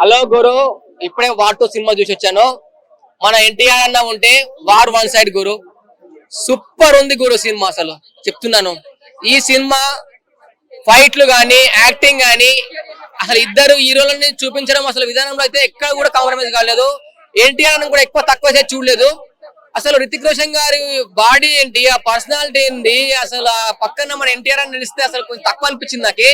Hello గురు ఇప్పుడే war two cinema చూసి వచ్చాను. మన ఎన్టీఆర్ అన్న ఉంటే వార్ వన్ సైడ్ గురు. సూపర్ ఉంది గురు సినిమా అసలు చెప్తున్నాను. ఈ సినిమా ఫైట్లు కానీ యాక్టింగ్ కానీ అసలు ఇద్దరు హీరోలని చూపించడం అసలు విధానంలో అయితే ఎక్కడ కూడా కాంప్రమైజ్ కాలేదు. ఎన్టీఆర్ కూడా ఎక్కువ తక్కువ చేసి చూడలేదు. అసలు రితిక్ రోషన్ గారి బాడీ ఏంటి ఆ పర్సనాలిటీ ఏంటి అసలు ఆ పక్కన మన ఎన్టీఆర్ అని నిలిస్తే అసలు కొంచెం తక్కువ అనిపించింది నాకు.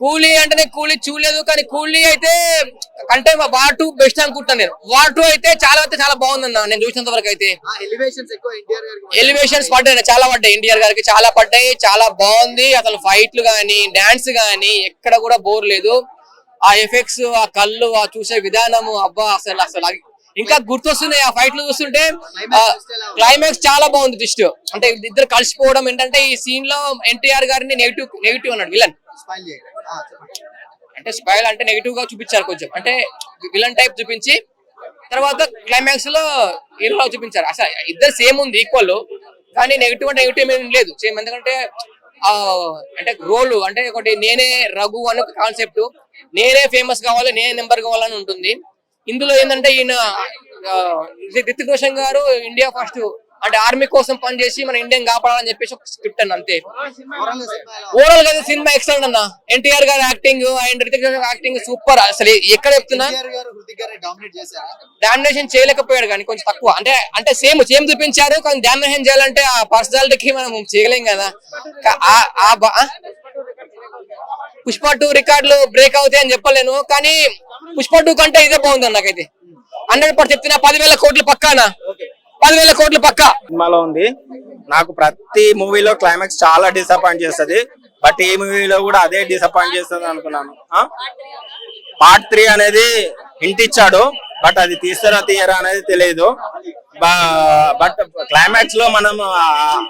కూలీ అంటేనే కూలీ చూడలేదు కానీ కూలీ అయితే కంటే వార్ టూ బెస్ట్ అనుకుంటాను నేను. వార్ టూ అయితే చాలా అయితే చాలా బాగుందన్న నేను చూసినంత వరకు అయితే. ఎలివేషన్స్ పడ్డాయి. చాలా పడ్డాయి. ఎన్టీఆర్ గారికి చాలా పడ్డాయి చాలా బాగుంది. అసలు ఫైట్లు గానీ డాన్స్ గానీ ఎక్కడ కూడా బోర్ లేదు. ఆ ఎఫెక్ట్స్ ఆ కళ్ళు ఆ చూసే విధానము అబ్బా అసలు అసలు ఇంకా గుర్తొస్తున్నాయి. ఆ ఫైట్లు చూస్తుంటే క్లైమాక్స్ చాలా బాగుంది ట్విస్ట్ అంటే ఇద్దరు కలిసిపోవడం ఏంటంటే ఈ సీన్లో ఎన్టీఆర్ గారిని నెగిటివ్ నెగిటివ్ అన్నాడు విలన్. అంటే స్పైల్ అంటే నెగిటివ్గా చూపించారు కొంచెం. అంటే విలన్ టైప్ చూపించి తర్వాత క్లైమాక్స్లో హీరో చూపించారు. అసలు ఇద్దరు సేమ్ ఉంది ఈక్వల్ కానీ నెగిటివ్ అంటే నెగిటివ్ ఏం లేదు. సేమ్ ఎందుకంటే ఆ అంటే రోల్ అంటే ఒకటి నేనే రఘు అనే కాన్సెప్ట్ నేనే ఫేమస్ కావాలి నేనే నెంబర్ కావాలని ఉంటుంది. ఇందులో ఏంటంటే ఈయన రితిక్ రోషన్ గారు ఇండియా ఫస్ట్ అంటే ఆర్మీ కోసం పనిచేసి మన ఇండియన్ కాపాడాలని చెప్పేసి ఒక స్క్రిప్ట్ అన్న అంతే? ఓవరాల్గా సినిమా ఎక్సలెంట్ అన్న. ఎన్టీఆర్ గారి acting and Hrithik Roshan acting super అసలు ఎక్కడ చెప్తున్నా? డామినేషన్ చేయలేకపోయాడు కానీ కొంచెం తక్కువ. అంటే అంటే సేమ్ సేమ్ చూపించారు కానీ డామినేషన్ చేయాలంటే ఆ పర్సనాలిటీకి మనం చేయలేం కదా. ఆ? పుష్ప టూ రికార్డులు బ్రేక్ అవుతాయి అని చెప్పలేను. కానీ పుష్ప టూ కంటే ఇదే బాగుంది నాకైతే. హండ్రెడ్ పర్సెంట్ చెప్తున్నా పదివేల కోట్లు పక్కానా పదివేల కోట్లు పక్కా. సినిమాలో ఉంది. నాకు ప్రతి మూవీలో క్లైమాక్స్ చాలా డిసప్పాయింట్ చేస్తది. బట్ ఈ మూవీలో కూడా అదే డిసప్పాయింట్ చేస్తుంది అనుకున్నాను. పార్ట్ త్రీ అనేది హింట్ ఇచ్చాడు. బట్ అది తీస్తారా తీయరా అనేది తెలియదు. బట్ క్లైమాక్స్లో మనం ఆ-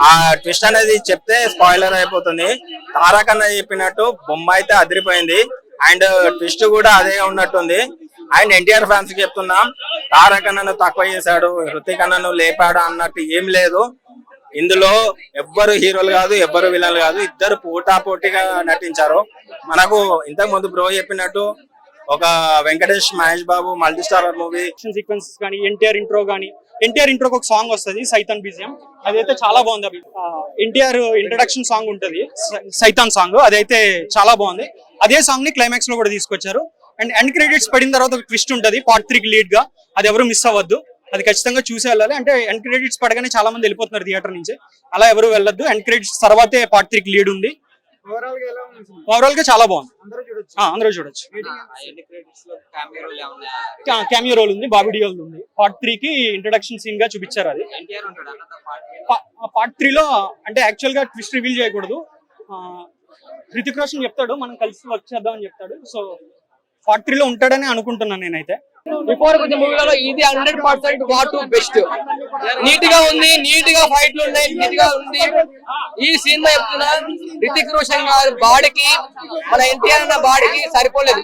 ఆ ట్విస్ట్ అనేది చెప్తే స్పాయిలర్ అయిపోతుంది. తారక్ అన్న చెప్పినట్టు బొమ్మ అయితే అదిరిపోయింది. అండ్ ట్విస్ట్ కూడా అదే ఉన్నట్టుంది. అండ్ ఎన్టీఆర్ ఫ్యాన్స్కి చెప్తున్నా తారక్ అన్నను తక్కువ చేశాడు హృతిక్ అన్నను లేపాడు అన్నట్టు ఏం లేదు. ఇందులో ఎవ్వరు హీరోలు కాదు ఎవ్వరు విలన్లు కాదు ఇద్దరు పోటా పోటీగా నటించారు. మనకు ఇంతకు ముందు బ్రో చెప్పినట్టు ఒక Venkatesh Mahesh Babu multi star movie sequences కానీ ఎన్టీఆర్ ఇంట్రో కానీ ఎన్టీఆర్ ఇంట్రోకి ఒక సాంగ్ వస్తుంది సైతాన్ బీజియం. అదైతే చాలా బాగుంది. ఎన్టీఆర్ ఇంట్రడక్షన్ సాంగ్ ఉంటుంది సైతాన్ సాంగ్ అదైతే చాలా బాగుంది. అదే సాంగ్ని క్లైమాక్స్లో కూడా తీసుకొచ్చారు. అండ్ ఎండ్ క్రెడిట్స్ పడిన తర్వాత ఒక ట్విస్ట్ ఉంటుంది పార్ట్ త్రీకి లీడ్గా. అది ఎవరు మిస్ అవ్వద్దు. అది ఖచ్చితంగా చూసి వెళ్ళాలి. అంటే ఎండ్ క్రెడిట్స్ పడగానే చాలా మంది వెళ్ళిపోతున్నారు థియేటర్ నుంచి. అలా ఎవరు వెళ్ళొద్దు. ఎండ్ క్రెడిట్స్ తర్వాతే పార్ట్ త్రీకి లీడ్ ఉంది. ఓవరాల్గా ఎలా ఉంది సినిమా? ఓవరాల్గా చాలా బాగుంది. అందరూ చూడొచ్చు. ఆ, అందరూ చూడొచ్చు. రేటింగ్ క్యామియో రోల్ ఉంది. బాబీ డియోల్ ఉంది. పార్ట్ త్రీ కి ఇంట్రడక్షన్ సీన్గా చూపించారు అది. పార్ట్ త్రీ లో. అంటే యాక్చువల్గా ట్విస్ట్ రివీల్ చేయకూడదు. ఆ, హృతిక్ రోషన్ చెప్తాడు మనం కలిసి వర్క్ చేద్దాం అని చెప్తాడు సో పార్ట్లో ఉంటాడని అనుకుంటున్నాను నేనైతే. బిఫోర్ కొంచెం మూవీలలో ఇది హండ్రెడ్ పర్సెంట్ వాట్ బెస్ట్. నీట్గా ఉంది నీట్గా ఫైట్లు ఉన్నాయి నీట్గా ఉంది. ఈ సినిమా చెప్తున్నా రితిక్ రోషన్ గారి బాడీకి మన ఎన్టీఆర్ అన్న బాడీకి సరిపోలేదు.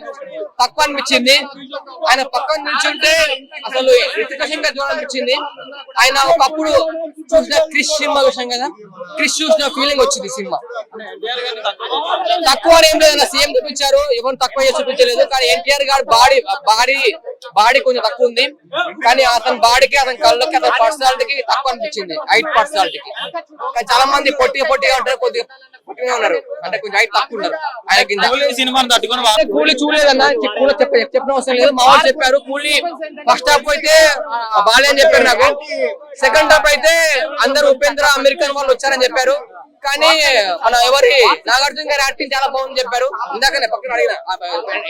తక్కువ అనిపించింది. ఆయన పక్కన నిల్చుంటే అసలు రితిక్ రోషన్ గారు చూడాలనిపించింది ఆయన ఒకప్పుడు చూసిన క్రిష్ సినిమా చూసాం కదా? క్రిష్ చూసిన ఫీలింగ్ వచ్చింది సినిమా. తక్కువ అని ఏం లేదు సీఎం చూపించారు. ఎవరు తక్కువ చేసి చూపించలేదు. కానీ ఎన్టీఆర్ గారు బాడీ బాడీ బాడీ కొంచెం తక్కువ ఉంది. కానీ అతని బాడీకి అతని కళ్ళకి అతని పర్సనాలిటీకి తక్కువ అనిపించింది హైట్ పర్సనాలిటీకి. చాలా మంది పొట్టిగా పొట్టిగా ఉంటారు కొద్దిగా పొట్టిగా ఉన్నారు. అంటే కొంచెం హైట్ తక్కువ ఉన్నారు. ఆయన కూలీ చూడలేదన్న కూలీ చెప్ప చెప్పిన అవసరం లేదు. మా వాళ్ళు చెప్పారు కూలీ ఫస్ట్ హాఫ్ అయితే బాలే అని చెప్పారు నాకు. సెకండ్ హాఫ్ అయితే అందరు ఉపేంద్ర అమెరికన్ వాళ్ళు వచ్చారని చెప్పారు. కానీ మన ఎవరి నాగార్జున గారి యాక్టింగ్ చాలా బాగుంది చెప్పారు. ఇందాకనే పక్కన అడిగిన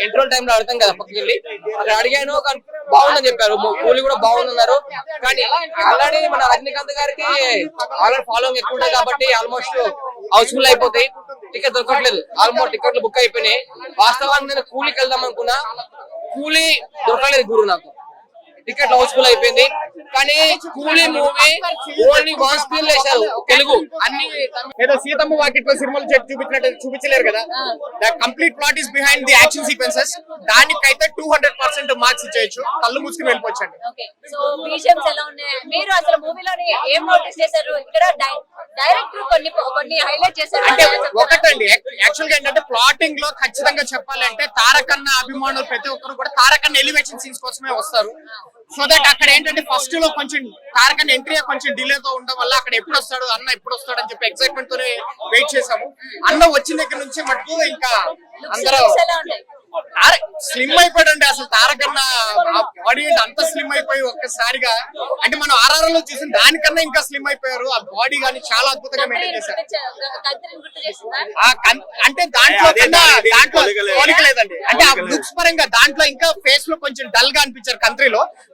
ఇంటర్వల్ టైం లో అడతాం కదా పక్కకి వెళ్ళి. అక్కడ అడిగాను కానీ బాగుందని చెప్పారు. కూలీ కూడా బాగుందన్నారు. కానీ ఆల్రెడీ మన రజనీకాంత్ గారికి ఆల్రెడీ ఫాలోయింగ్ ఎక్కువ ఉంటుంది కాబట్టి ఆల్మోస్ట్ హౌస్ఫుల్ అయిపోతాయి. టికెట్ దొరకట్లేదు. ఆల్మోస్ట్ టికెట్లు బుక్ అయిపోయినాయి. వాస్తవానికి నేను కూలీకి వెళ్దాం అనుకున్నా. కూలీ దొరకలేదు గురు నాకు. టికెట్ హౌస్ఫుల్ అయిపోయింది. కానీ కూలీ మూవీ ఓన్లీ వన్ స్క్రీన్ వేశారు. తెలుగు. అన్ని ఏదో సీతమ్మ వాకిట్లో సినిమాలు చెట్టు చూపించినట్టు చూపించలేరు కదా. The complete plot is behind the action sequences దానికైతే టూ హండ్రెడ్ పర్సెంట్ మార్క్స్ ఇచ్చేయచ్చు. కళ్ళు మూసుకుని వెళ్ళిపోవచ్చండి. మీరు అసలు మూవీలోని ఏం నోటీస్ చేశారు? ఇక్కడ డైరెక్టర్ కొన్ని కొన్ని హైలైట్ చేశారు. అంటే? ఒకటండి. యాక్చువల్గా ఏంటంటే ప్లాటింగ్లో ఖచ్చితంగా చెప్పాలంటే తారకన్న అభిమానులు ప్రతి ఒక్కరు కూడా తారకన్న ఎలివేషన్ సీన్స్ కోసమే వస్తారు. సో దట్ అక్కడ ఏంటంటే ఫస్ట్లో కొంచెం తారకన్న ఎంట్రీ కొంచెం డిలే తో ఉండడం వల్ల అక్కడ ఎప్పుడు వస్తాడు అన్న ఎప్పుడు వస్తాడు అని చెప్పి ఎక్సైట్మెంట్ తోనే వెయిట్ చేసాము అన్న వచ్చిన దగ్గర నుంచి మటుకు ఇంకా అందరూ స్లిమ్ అయిపోయాడండి. అసలు తారకన్న బాడీ అంత స్లిమ్ అయిపోయి ఒక్కసారిగా అంటే మనం ఆర్ఆర్లో చూసిన దానికన్నా ఇంకా స్లిమ్ అయిపోయారు. ఆ బాడీ గానీ చాలా అద్భుతంగా మెయింటైన్ చేశారు. అంటే దాంట్లో దాంట్లో పోలిక లేదండి అంటే ఆ. లుక్స్ పరంగా దాంట్లో ఇంకా ఫేస్లో కొంచెం డల్గా అనిపించారు కంట్రీలో